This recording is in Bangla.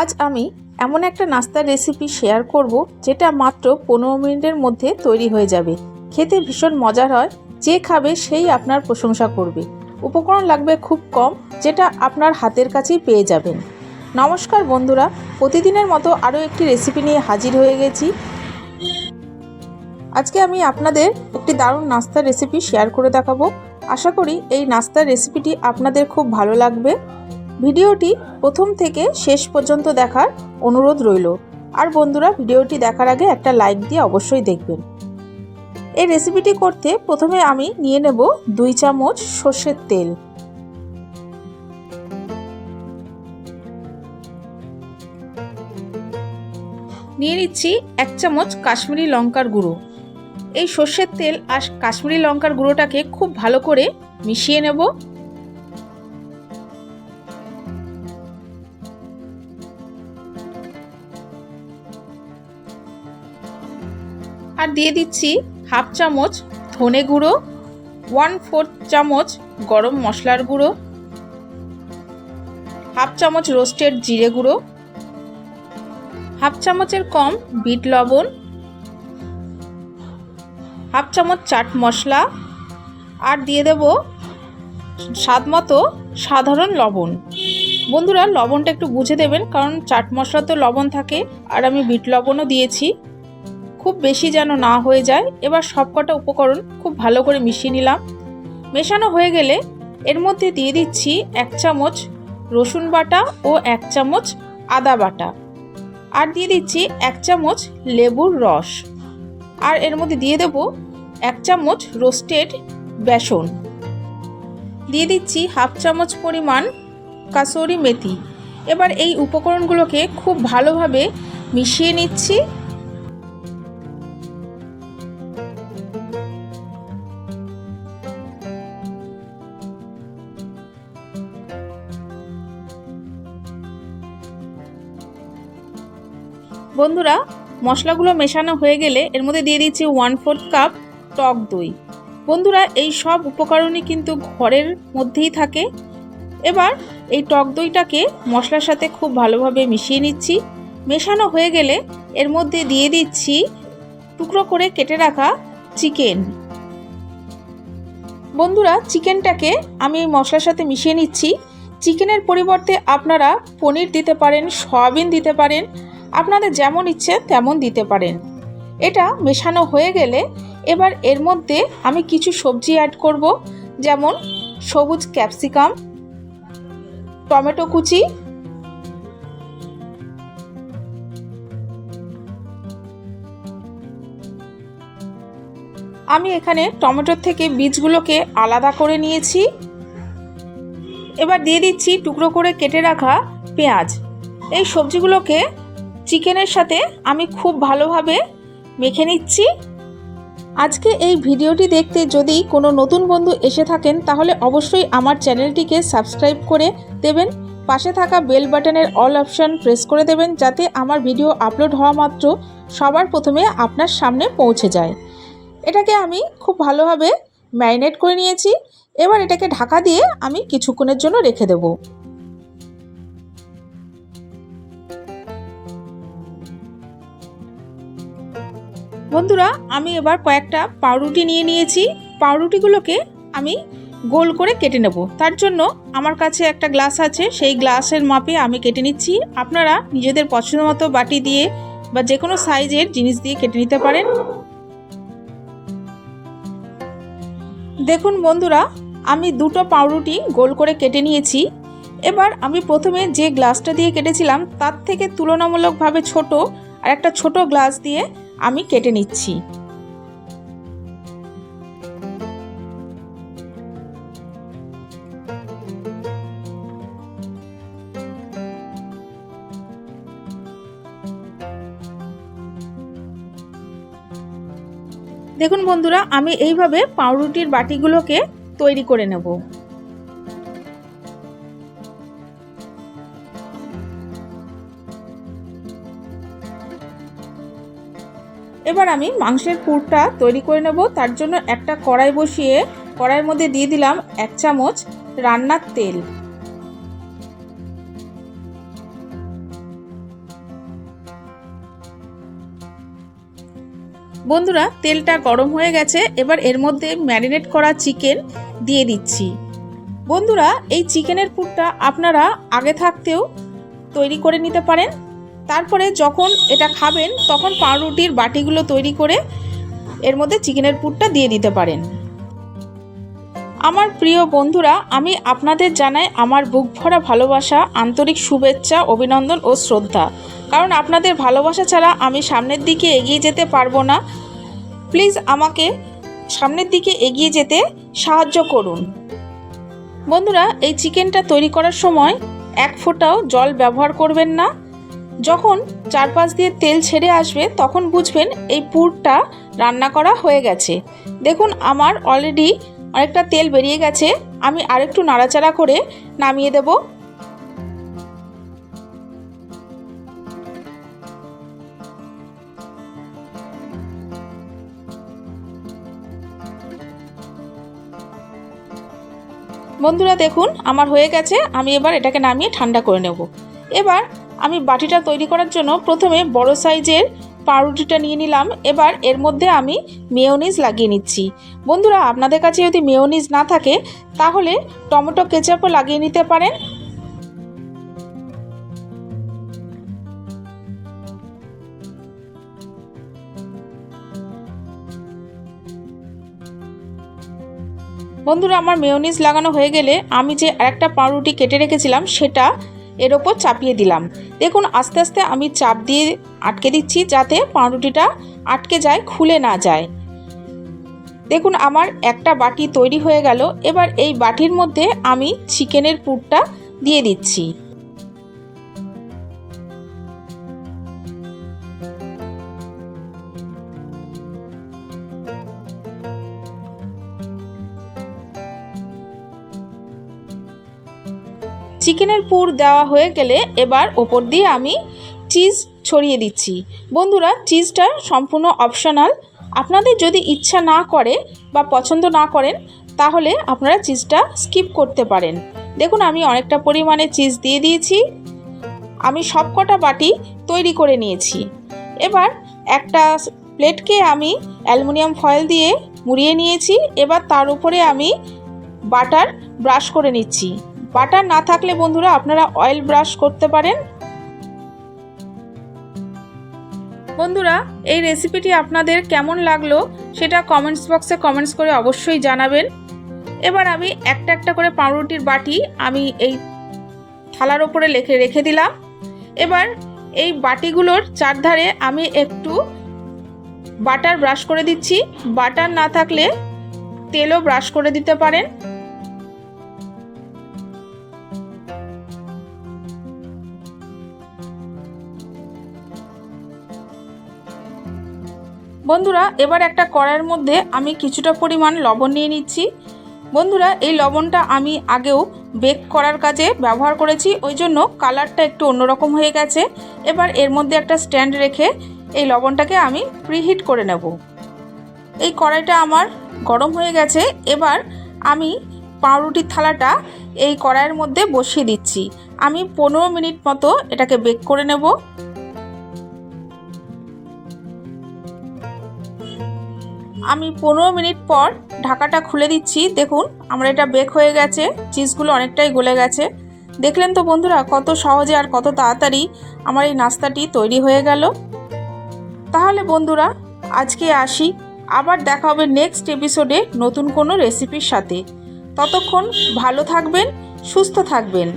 আজ আমি এমন একটা নাস্তার রেসিপি শেয়ার করব যেটা মাত্র পনেরো মিনিটের মধ্যে তৈরি হয়ে যাবে। খেতে ভীষণ মজার হয়, যে খাবে সেই আপনার প্রশংসা করবে। উপকরণ লাগবে খুব কম, যেটা আপনার হাতের কাছেই পেয়ে যাবেন। নমস্কার বন্ধুরা, প্রতিদিনের মতো আরও একটি রেসিপি নিয়ে হাজির হয়ে গেছি। আজকে আমি আপনাদের একটি দারুণ নাস্তার রেসিপি শেয়ার করে দেখাবো। আশা করি এই নাস্তার রেসিপিটি আপনাদের খুব ভালো লাগবে। ভিডিওটি প্রথম থেকে শেষ পর্যন্ত দেখার অনুরোধ রইল। আর বন্ধুরা, ভিডিওটি দেখার আগে একটা লাইক দিয়ে অবশ্যই দেখবেন। এই রেসিপিটি করতে প্রথমে আমি নিয়ে নেব দুই চামচ সর্ষের তেল। নিয়ে নিচ্ছি এক চামচ কাশ্মীরি লঙ্কার গুঁড়ো। এই সর্ষের তেল আর কাশ্মীরি লঙ্কার গুঁড়োটাকে খুব ভালো করে মিশিয়ে নেব। দিয়ে দিচ্ছি হাফ চামচ ধনে গুঁড়ো ওয়ান ফোর্থ চামচ গরম মশলার গুঁড়ো, হাফ চামচ রোস্টেড জিরে গুঁড়ো, হাফ চামচের কম বিট লবণ, হাফ চামচ চাট মশলা, আর দিয়ে দেব স্বাদ মতো সাধারণ লবণ। বন্ধুরা, লবণটা একটু বুঝে দেবেন, কারণ চাট মশলা তো লবণ থাকে, আর আমি বিট লবণও দিয়েছি। খুব বেশি যেন না হয়ে যায়, এবার সবকটা উপকরণ খুব ভালো করে মিশিয়ে নিলাম। মেশানো হয়ে গেলে এর মধ্যে দিয়ে দিচ্ছি এক চামচ রসুন বাটা ও এক চামচ আদা বাটা। আর দিয়ে দিচ্ছি এক চামচ লেবুর রস। আর এর মধ্যে দিয়ে দেব এক চামচ রোস্টেড বেসন। দিয়ে দিচ্ছি হাফ চামচ পরিমাণ কাসরি মেথি। এবার এই উপকরণগুলোকে খুব ভালোভাবে মিশিয়ে নিচ্ছি। বন্ধুরা, মশলাগুলো মেশানো হয়ে গেলে এর মধ্যে দিয়ে দিচ্ছি ওয়ান ফোর্থ কাপ টক দই। বন্ধুরা, এই সব উপকরণই কিন্তু ঘরের মধ্যেই থাকে। এবার এই টক দইটাকে মশলার সাথে খুব ভালোভাবে মিশিয়ে নিচ্ছি। মেশানো হয়ে গেলে এর মধ্যে দিয়ে দিচ্ছি টুকরো করে কেটে রাখা চিকেন। বন্ধুরা, চিকেনটাকে আমি এই মশলার সাথে মিশিয়ে নিচ্ছি। চিকেনের পরিবর্তে আপনারা পনির দিতে পারেন, সয়াবিন দিতে পারেন আপনাদের যেমন ইচ্ছে তেমন দিতে পারেন। এটা মেশানো হয়ে গেলে এবার এর মধ্যে আমি কিছু সবজি অ্যাড করব, যেমন সবুজ ক্যাপসিকাম টমেটো কুচি, আমি এখানে টমেটোর থেকে বীজগুলোকে আলাদা করে নিয়েছি। এবার দিয়ে দিচ্ছি টুকরো করে কেটে রাখা পেঁয়াজ। এই সবজিগুলোকে চিকেনের সাথে আমি খুব ভালোভাবে মেখে নিচ্ছি। আজকে এই ভিডিওটি দেখতে যদি কোনো নতুন বন্ধু এসে থাকেন, তাহলে অবশ্যই আমার চ্যানেলটিকে সাবস্ক্রাইব করে দেবেন। পাশে থাকা বেল বাটনের অল অপশান প্রেস করে দেবেন, যাতে আমার ভিডিও আপলোড হওয়া মাত্র সবার প্রথমে আপনার সামনে পৌঁছে যায়। এটাকে আমি খুব ভালোভাবে ম্যারিনেট করে নিয়েছি। এবার এটাকে ঢাকা দিয়ে আমি কিছুক্ষণের জন্য রেখে দেবো। বন্ধুরা, আমি এবার কয়েকটা পাউরুটি নিয়ে নিয়েছি। পাউরুটিগুলোকে আমি গোল করে কেটে নেব। তার জন্য আমার কাছে একটা গ্লাস আছে। সেই গ্লাসের মাপে আমি কেটে নিচ্ছি। আপনারা নিজেদের পছন্দ মতো বাটি দিয়ে বা যে কোনো সাইজের জিনিস দিয়ে কেটে নিতে পারেন। দেখুন বন্ধুরা, আমি দুটো পাউরুটি গোল করে কেটে নিয়েছি। এবার আমি প্রথমে যে গ্লাসটা দিয়ে কেটেছিলাম, তার থেকে তুলনামূলকভাবে ছোট আর একটা ছোট গ্লাস দিয়ে আমি কেটে নিচ্ছি। দেখুন বন্ধুরা আমি এইভাবে পাউরুটির বাটিগুলোকে তৈরি করে নেব। এবার আমি মাংসের পুরটা তৈরি করে নেব। তার জন্য একটা কড়াই বসিয়ে কড়াইয়ের মধ্যে দিয়ে দিলাম এক চামচ রান্নার তেল। বন্ধুরা, তেলটা গরম হয়ে গেছে। এবার এর মধ্যে ম্যারিনেট করা চিকেন দিয়ে দিচ্ছি। বন্ধুরা, এই চিকেনের পুরটা আপনারা আগে থাকতেও তৈরি করে নিতে পারেন। তারপরে যখন এটা খাবেন, তখন পাউরুটির বাটিগুলো তৈরি করে এর মধ্যে চিকেনের পুরটা দিয়ে দিতে পারেন। আমার প্রিয় বন্ধুরা, আমি আপনাদের জানাই আমার বুক ভরা ভালোবাসা, আন্তরিক শুভেচ্ছা, অভিনন্দন ও শ্রদ্ধা। কারণ আপনাদের ভালোবাসা ছাড়া আমি সামনের দিকে এগিয়ে যেতে পারব না। প্লিজ আমাকে সামনের দিকে এগিয়ে যেতে সাহায্য করুন। বন্ধুরা, এই চিকেনটা তৈরি করার সময় এক ফোঁটাও জল ব্যবহার করবেন না। যখন চারপাশ দিয়ে তেল ছেড়ে আসবে, তখন বুঝবেন এই পুরটা রান্না করা হয়ে গেছে। দেখুন, আমার অলরেডি অনেকটা তেল বেরিয়ে গেছে। আমি আরেকটু নাড়াচাড়া করে নামিয়ে দেব। বন্ধুরা, দেখুন, আমার হয়ে গেছে। আমি এবার এটাকে নামিয়ে ঠান্ডা করে নেব। এবার আমি বাটিটা তৈরি করার জন্য প্রথমে বড় সাইজের পাউরুটিটা নিয়ে নিলাম। এবার এর মধ্যে আমি মেয়োনিজ লাগিয়ে নিচ্ছি। বন্ধুরা, আপনাদের কাছে যদি মেয়োনিজ না থাকে, তাহলে টমেটো কেচাপও লাগিয়ে নিতে পারেন। বন্ধুরা, আমার মেয়োনিজ লাগানো হয়ে গেলে আমি যে আরেকটা পাউরুটি কেটে রেখেছিলাম, সেটা এর ওপর চাপিয়ে দিলাম। দেখুন, আস্তে আস্তে আমি চাপ দিয়ে আটকে দিচ্ছি যাতে পাউরুটিটা আটকে যায়, খুলে না যায়। দেখুন, আমার একটা বাটি তৈরি হয়ে গেল। এবার এই বাটির মধ্যে আমি চিকেনের পুরটা দিয়ে দিচ্ছি। চিকেনের পুর দেওয়া হয়ে গেলে এবার ওপর দিয়ে আমি চিজ ছড়িয়ে দিচ্ছি। বন্ধুরা, চিজটা সম্পূর্ণ অপশনাল আপনাদের যদি ইচ্ছা না করে বা পছন্দ না করেন, তাহলে আপনারা চিজটা স্কিপ করতে পারেন। দেখুন, আমি অনেকটা পরিমাণে চিজ দিয়ে দিয়েছি। আমি সব কটা বাটি তৈরি করে নিয়েছি। এবার একটা প্লেটকে আমি অ্যালুমিনিয়াম ফয়েল দিয়ে মুড়িয়ে নিয়েছি। এবার তার উপরে আমি বাটার ব্রাশ করে নিচ্ছি। বাটার না থাকলে বন্ধুরা আপনারা অয়েল ব্রাশ করতে পারেন। বন্ধুরা, এই রেসিপিটি আপনাদের কেমন লাগল সেটা কমেন্টস বক্সে কমেন্টস করে অবশ্যই জানাবেন। এবার আমি একটা একটা করে পাউরুটির বাটি আমি এই থালার ওপরে লেখে, রেখে দিলাম। এবার এই বাটিগুলোর চারধারে আমি একটু বাটার ব্রাশ করে দিচ্ছি। বাটার না থাকলে তেলও ব্রাশ করে দিতে পারেন। বন্ধুরা, এবার একটা কড়াইয়ের মধ্যে আমি কিছুটা পরিমাণ লবণ নিয়ে নিচ্ছি। বন্ধুরা, এই লবণটা আমি আগেও বেক করার কাজে ব্যবহার করেছি, ওই জন্য কালারটা একটু অন্যরকম হয়ে গেছে। এবার এর মধ্যে একটা স্ট্যান্ড রেখে এই লবণটাকে আমি প্রিহিট করে নেব। এই কড়াইটা আমার গরম হয়ে গেছে, এবার আমি পাউরুটির থালাটা এই কড়াইয়ের মধ্যে বসিয়ে দিচ্ছি। আমি পনেরো মিনিট মতো এটাকে বেক করে নেব। আমি পনেরো মিনিট পর ঢাকাটা খুলে দিচ্ছি। দেখুন, আমার এটা বেক হয়ে গেছে। চিজগুলো অনেকটাই গলে গেছে। দেখলেন তো বন্ধুরা, কত সহজে আর কত তাড়াতাড়ি আমার এই নাস্তাটি তৈরি হয়ে গেল। তাহলে বন্ধুরা, আজকে আসি। আবার দেখা হবে নেক্সট এপিসোডে নতুন কোনো রেসিপির সাথে। ততক্ষণ ভালো থাকবেন, সুস্থ থাকবেন।